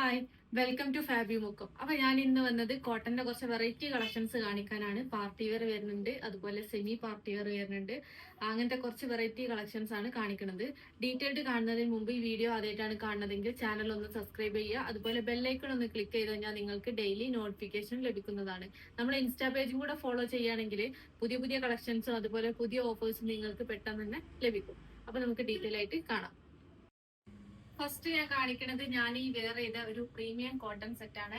Hi welcome to Fabi Mukkam അപ്പൊ ഞാൻ ഇന്ന് വന്നത് കോട്ടന്റെ കുറച്ച് വെറൈറ്റി കളക്ഷൻസ് കാണിക്കാനാണ്. പാർട്ടി വെയർ വരുന്നുണ്ട് അതുപോലെ സെമി പാർട്ടി വെയർ വരുന്നുണ്ട്. അങ്ങനത്തെ കുറച്ച് വെറൈറ്റി കളക്ഷൻസ് ആണ് കാണിക്കുന്നത്. ഡീറ്റെയിൽഡ് കാണുന്നതിന് മുമ്പ് ഈ വീഡിയോ ആദ്യമായിട്ടാണ് കാണുന്നതെങ്കിൽ ചാനൽ ഒന്ന് സബ്സ്ക്രൈബ് ചെയ്യുക. അതുപോലെ ബെല്ലൈക്കൺ ഒന്ന് ക്ലിക്ക് ചെയ്ത് കഴിഞ്ഞാൽ നിങ്ങൾക്ക് ഡെയിലി നോട്ടിഫിക്കേഷൻ ലഭിക്കുന്നതാണ്. നമ്മുടെ ഇൻസ്റ്റാ പേജും കൂടെ ഫോളോ ചെയ്യുകയാണെങ്കിൽ പുതിയ പുതിയ കളക്ഷൻസും അതുപോലെ പുതിയ ഓഫേഴ്സും നിങ്ങൾക്ക് പെട്ടെന്ന് തന്നെ ലഭിക്കും. അപ്പൊ നമുക്ക് ഡീറ്റെയിൽ ആയിട്ട് കാണാം. ഫസ്റ്റ് ഞാൻ കാണിക്കണത് ഞാൻ ഈ വെയർ ചെയ്ത ഒരു പ്രീമിയം കോട്ടൺ സെറ്റ് ആണ്.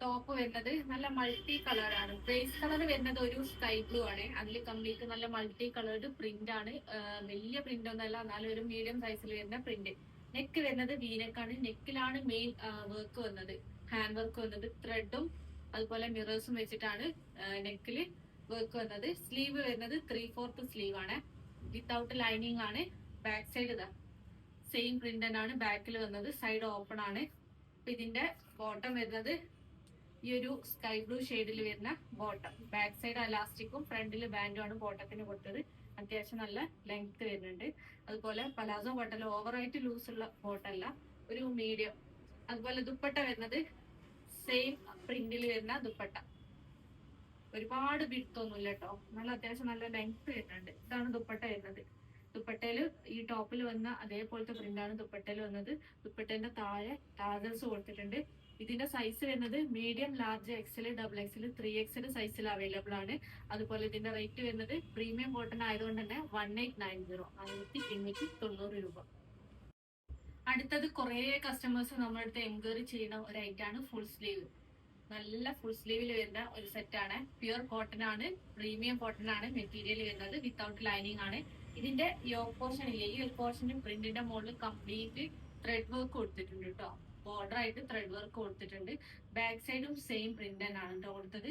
ടോപ്പ് വരുന്നത് നല്ല മൾട്ടി കളറാണ് ബേസ് കളർ വരുന്നത് ഒരു സ്കൈ ബ്ലൂ ആണ്. അതിൽ കംപ്ലീറ്റ് നല്ല മൾട്ടി കളേർഡ് പ്രിന്റ് ആണ്. വലിയ പ്രിന്റ് ഒന്നല്ല എന്നാലും ഒരു മീഡിയം സൈസിൽ വരുന്ന പ്രിന്റ് നെക്ക് വരുന്നത് വീനക്കാണ് നെക്കിലാണ് മെയിൻ വർക്ക് വന്നത്. ഹാൻഡ് വർക്ക് വന്നത് ത്രെഡും അതുപോലെ മിറേഴ്സും വെച്ചിട്ടാണ് നെക്കിൽ വർക്ക് വന്നത്. സ്ലീവ് വരുന്നത് ത്രീ ഫോർത്ത് സ്ലീവ് ആണ്. വിത്തൗട്ട് ലൈനിങ് ആണ്. ബാക്ക് സൈഡ് ഇതാ. സെയിം പ്രിന്റ് തന്നെയാണ് ബാക്കിൽ വന്നത്. സൈഡ് ഓപ്പൺ ആണ്. അപ്പൊ ഇതിന്റെ ബോട്ടം വരുന്നത് ഈ ഒരു സ്കൈ ബ്ലൂ ഷെയ്ഡിൽ വരുന്ന ബോട്ടം ബാക്ക് സൈഡ് അലാസ്റ്റിക്കും ഫ്രണ്ടിൽ ബാൻഡും ആണ് ബോട്ടത്തിന് കൊടുത്തത്. അത്യാവശ്യം നല്ല ലെങ്ത് വരുന്നുണ്ട്. അതുപോലെ പലാസോ ബോട്ടൽ ഓവറായിട്ട് ലൂസ് ഉള്ള ബോട്ടല്ല ഒരു മീഡിയം അതുപോലെ ദുപ്പട്ട വരുന്നത് സെയിം പ്രിന്റിൽ വരുന്ന ദുപ്പട്ട. ഒരുപാട് വിടുത്തൊന്നുമില്ല കേട്ടോ നല്ല അത്യാവശ്യം നല്ല ലെങ്ത് വരുന്നുണ്ട്. ഇതാണ് ദുപ്പട്ട വരുന്നത്. ദുപ്പട്ടയിൽ ഈ ടോപ്പിൽ വന്ന അതേപോലത്തെ പ്രിന്റാണ് ദുപ്പട്ടയിൽ വന്നത്. ദുപ്പട്ടേന്റെ താഴെ ടാഗൽസ് കൊടുത്തിട്ടുണ്ട്. ഇതിന്റെ സൈസ് വരുന്നത് medium large XL double XL three XL സൈസിൽ അവൈലബിൾ ആണ്. അതുപോലെ ഇതിന്റെ റേറ്റ് വരുന്നത് പ്രീമിയം കോട്ടൺ ആയതുകൊണ്ട് തന്നെ വൺ എയ്റ്റ് നയൻ സീറോ ആയിരത്തി എണ്ണൂറ്റി തൊണ്ണൂറ് രൂപ. അടുത്തത് കുറേ കസ്റ്റമേഴ്സ് നമ്മുടെ അടുത്ത് എൻക്വയറി ചെയ്യുന്ന ഒരു ഐറ്റാണ് ഫുൾ സ്ലീവ് നല്ല ഫുൾ സ്ലീവിൽ വരുന്ന ഒരു സെറ്റ് ആണ്. പ്യുർ കോട്ടൺ ആണ് പ്രീമിയം കോട്ടൺ ആണ് മെറ്റീരിയൽ വരുന്നത് വിത്തൗട്ട് ലൈനിങ് ആണ്. ഇതിന്റെ യോ പോർഷൻ ഇല്ലേ? ഈ ഒരു പോർഷന്റെ പ്രിന്റിന്റെ മുകളിൽ കംപ്ലീറ്റ് ത്രെഡ് വർക്ക് കൊടുത്തിട്ടുണ്ട് കേട്ടോ ബോർഡർ ആയിട്ട് ത്രെഡ് വർക്ക് കൊടുത്തിട്ടുണ്ട്. ബാക്ക് സൈഡും സെയിം പ്രിന്റ് തന്നെയാണ് കേട്ടോ കൊടുത്തത്.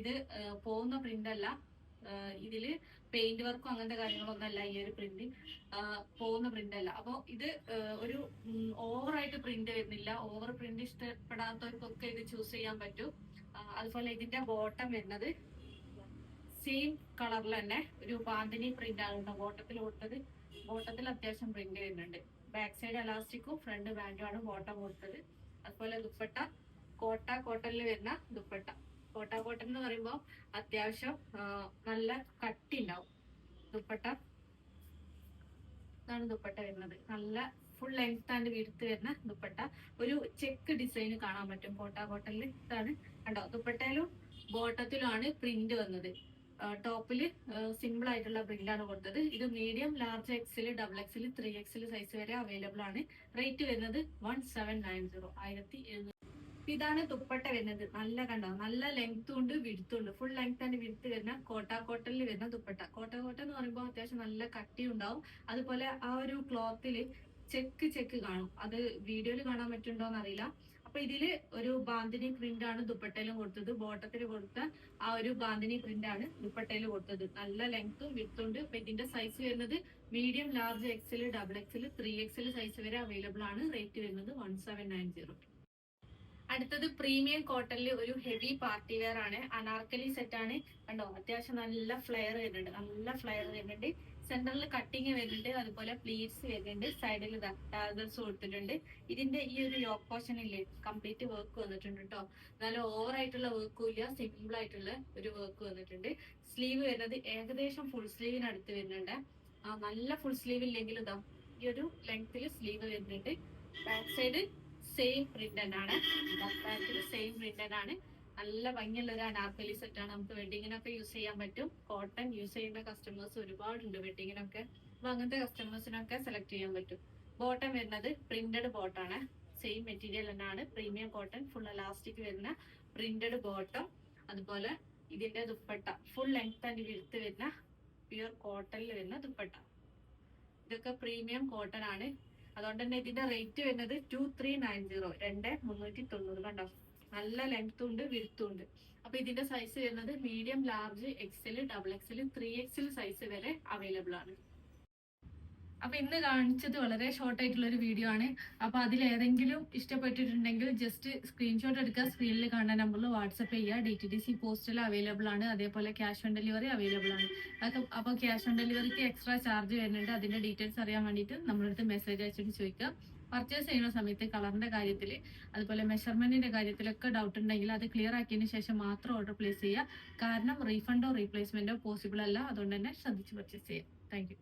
ഇത് പോകുന്ന പ്രിന്റ് അല്ല. ഇതിൽ പെയിന്റ് വർക്കും അങ്ങനത്തെ കാര്യങ്ങളൊന്നും അല്ല ഈ ഒരു പ്രിന്റ് പോകുന്ന പ്രിന്റ് അല്ല. അപ്പോൾ ഇത് ഒരു ഓവർ ആയിട്ട് പ്രിന്റ് വരുന്നില്ല. ഓവർ പ്രിന്റ് ഇഷ്ടപ്പെടാത്തവർക്കൊക്കെ ഇത് ചൂസ് ചെയ്യാൻ പറ്റും. അതുപോലെ ഇതിന്റെ ബോട്ടം വരുന്നത് സെയിം കളറിൽ തന്നെ ഒരു ബാന്തിനി പ്രിന്റ് ആണ് ബോട്ടത്തിൽ കൊടുത്തത്. ബോട്ടത്തിൽ അത്യാവശ്യം പ്രിന്റ് ചെയ്യുന്നുണ്ട് ബാക്ക് സൈഡ് അലാസ്റ്റിക്കും ഫ്രണ്ട് ബാൻഡും ആണ് ബോട്ടം കൊടുത്തത്. അതുപോലെ ദുപ്പട്ട കോട്ട കോട്ടണിൽ വരുന്ന ദുപ്പട്ട. കോട്ട കോട്ടൻ എന്ന് പറയുമ്പോൾ അത്യാവശ്യം നല്ല കട്ടി ഉണ്ടാവും ദുപ്പട്ട. ഇതാണ് ദുപ്പട്ട വരുന്നത്. നല്ല ഫുൾ ലെങ്ത് ആൻഡ് വിടുത്ത് വരുന്ന ദുപ്പട്ട. ഒരു ചെക്ക് ഡിസൈൻ കാണാൻ പറ്റും. കോട്ട കോട്ടണിൽ ഇതാണ്. കണ്ടോ? ദുപ്പട്ടയിലും ബോട്ടത്തിലുമാണ് പ്രിന്റ് വന്നത്. ടോപ്പിൽ സിമ്പിൾ ആയിട്ടുള്ള ബ്രില്ലാണ് കൊടുത്തത്. ഇത് medium large XL double XL three XL size വരെ അവൈലബിൾ ആണ്. റേറ്റ് വരുന്നത് വൺ സെവൻ നയൻ സീറോ ആയിരത്തി എഴുന്നൂറ്. ഇതാണ് ദുപ്പട്ട വരുന്നത്. നല്ല കണ്ടോ? നല്ല ലെങ്ത്തും ഉണ്ട് വിടുത്തും ഉണ്ട്. ഫുൾ ലെങ്ത് ആൻഡ് വിടുത്ത് വരുന്ന കോട്ട കോട്ടലിൽ വരുന്ന ദുപ്പട്ട. കോട്ട കോട്ട എന്ന് പറയുമ്പോൾ അത്യാവശ്യം നല്ല കട്ടി ഉണ്ടാവും. അതുപോലെ ആ ഒരു ക്ലോത്തിൽ ചെക്ക് ചെക്ക് കാണും. അത് വീഡിയോയിൽ കാണാൻ പറ്റുന്നുണ്ടോന്ന് അറിയില്ല. അപ്പൊ ഇതിൽ ഒരു ബാന്തിനി പ്രിന്റ് ആണ് ദുപ്പട്ടയിലും കൊടുത്തത്. ബോട്ടത്തിൽ കൊടുത്ത ആ ഒരു ബാന്തിനി പ്രിന്റ് ആണ് ദുപ്പട്ടയിൽ കൊടുത്തത്. നല്ല ലെങ്ത്തും വിത്തും ഉണ്ട്. അപ്പൊ ഇതിന്റെ സൈസ് വരുന്നത് medium large XL double XL three XL size വരെ അവൈലബിൾ ആണ്. റേറ്റ് വരുന്നത് വൺ സെവൻ നയൻ സീറോ അടുത്തത് പ്രീമിയം കോട്ടണിൽ ഒരു ഹെവി പാർട്ടി വെയർ ആണ്. അനാർക്കലി സെറ്റ് ആണ്. കണ്ടോ? അത്യാവശ്യം നല്ല ഫ്ലെയർ വരുന്നുണ്ട്. നല്ല ഫ്ലെയർ വരുന്നുണ്ട്. സെന്ററിൽ കട്ടിങ് വരുന്നുണ്ട്. അതുപോലെ പ്ലീറ്റ്സ് വരുന്നുണ്ട്. സൈഡിൽ ടാഗൽസ് കൊടുത്തിട്ടുണ്ട്. ഇതിന്റെ ഈ ഒരു യോക്ക് പോർഷൻ ഇല്ലേ? കംപ്ലീറ്റ് വർക്ക് വന്നിട്ടുണ്ട് കേട്ടോ നല്ല ഓവർ ആയിട്ടുള്ള വർക്കും ഇല്ല. സിമ്പിൾ ആയിട്ടുള്ള ഒരു വർക്ക് വന്നിട്ടുണ്ട്. സ്ലീവ് വരുന്നത് ഏകദേശം ഫുൾ സ്ലീവിനടുത്ത് വരുന്നുണ്ട്. നല്ല ഫുൾ സ്ലീവ് ഇല്ലെങ്കിൽ ഇതാ ഈ ഒരു ലെങ്ത്തിൽ സ്ലീവ് വരുന്നുണ്ട്. ബാക്ക് സൈഡ് സെയിം പ്രിന്റഡ് ആണ്. ബാക്കിൽ സെയിം പ്രിന്റഡ് ആണ്. നല്ല ഭംഗിയുള്ള ഒരു അനാർക്കലി സെറ്റ് ആണ് നമുക്ക് വെഡിങ്ങിനൊക്കെ യൂസ് ചെയ്യാൻ പറ്റും. കോട്ടൺ യൂസ് ചെയ്യുന്ന കസ്റ്റമേഴ്സ് ഒരുപാടുണ്ട് വെഡിങ്ങിനൊക്കെ അപ്പൊ അങ്ങനത്തെ കസ്റ്റമേഴ്സിനൊക്കെ സെലക്ട് ചെയ്യാൻ പറ്റും. ബോട്ടം വരുന്നത് പ്രിന്റഡ് ബോട്ടാണ് സെയിം മെറ്റീരിയൽ തന്നെയാണ്. പ്രീമിയം കോട്ടൺ ഫുൾ എലാസ്റ്റിക് വരുന്ന പ്രിന്റഡ് ബോട്ടം അതുപോലെ ഇതിന്റെ dupatta full length and width വരുന്ന പ്യുർ കോട്ടണിൽ വരുന്ന ദുപ്പട്ട. ഇതൊക്കെ പ്രീമിയം കോട്ടൺ ആണ്. അതുകൊണ്ട് തന്നെ ഇതിന്റെ റേറ്റ് വരുന്നത് ടു ത്രീ നയൻ സീറോ രണ്ട് മുന്നൂറ്റി തൊണ്ണൂറ് കണ്ടോ? നല്ല ലെങ്ത്തും ഉണ്ട് വിടുത്തും ഉണ്ട്. അപ്പൊ ഇതിന്റെ സൈസ് വരുന്നത് medium large XL double XL three XL size വരെ അവൈലബിൾ ആണ്. അപ്പൊ ഇന്ന് കാണിച്ചത് വളരെ ഷോർട്ട് ആയിട്ടുള്ള ഒരു വീഡിയോ ആണ്. അപ്പൊ അതിൽ ഏതെങ്കിലും ഇഷ്ടപ്പെട്ടിട്ടുണ്ടെങ്കിൽ ജസ്റ്റ് സ്ക്രീൻഷോട്ട് എടുക്കുക സ്ക്രീനിൽ കാണുന്ന നമ്പറിൽ വാട്സപ്പ് ചെയ്യുക. ഡി ടി ഡി സി പോസ്റ്റിൽ അവൈലബിൾ ആണ്. അതേപോലെ ക്യാഷ് ഓൺ ഡെലിവറി അവൈലബിൾ ആണ്. അതൊക്കെ അപ്പൊ ക്യാഷ് ഓൺ ഡെലിവറിക്ക് എക്സ്ട്രാ ചാർജ് വരുന്നുണ്ട്. അതിന്റെ ഡീറ്റെയിൽസ് അറിയാൻ വേണ്ടിട്ട് നമ്മളടുത്ത് മെസ്സേജ് അയച്ചിട്ട് ചോദിക്കുക. പർച്ചേസ് ചെയ്യുന്ന സമയത്ത് കളറിന്റെ കാര്യത്തിൽ അതുപോലെ മെഷർമെന്റിന്റെ കാര്യത്തിലൊക്കെ ഡൗട്ട് ഉണ്ടെങ്കിൽ അത് ക്ലിയർ ആക്കിയതിന് ശേഷം മാത്രം ഓർഡർ പ്ലേസ് ചെയ്യുക. കാരണം റീഫണ്ടോ റീപ്ലേസ്മെന്റോ പോസിബിൾ അല്ല. അതുകൊണ്ട് തന്നെ ശ്രദ്ധിച്ച് പർച്ചേസ് ചെയ്യുക. താങ്ക്